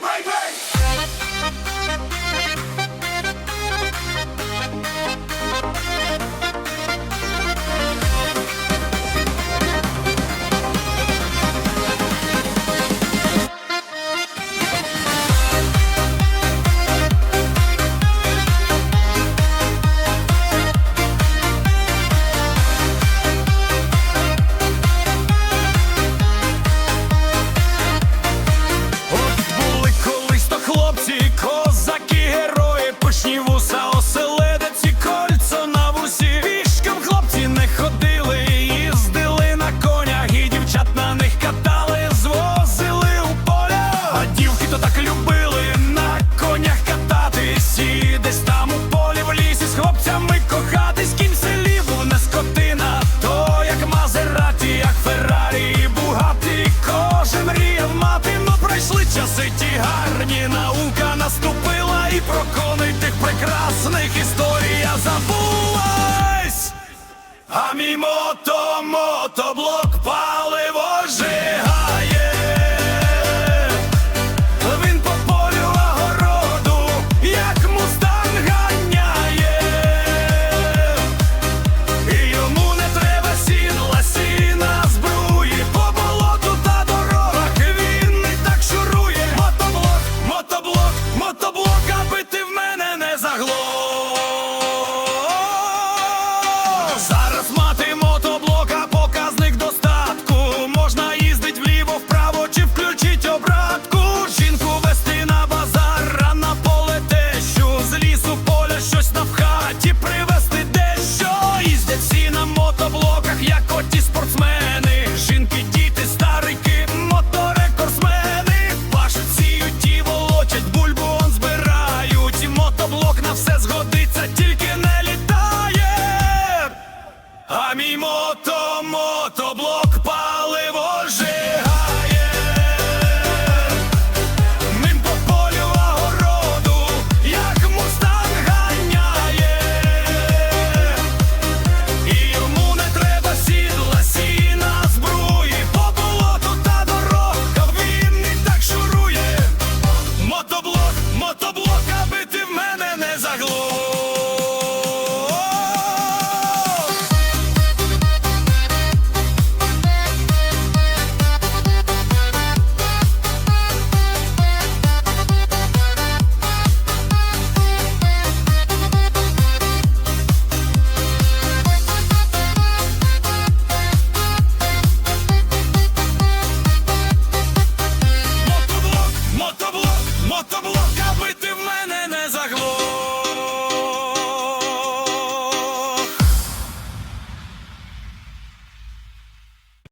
Right back! такі гарні наука наступила, і про коней тих прекрасних історія забулась. А мій мото, мото. тільки не літає, а мій мото.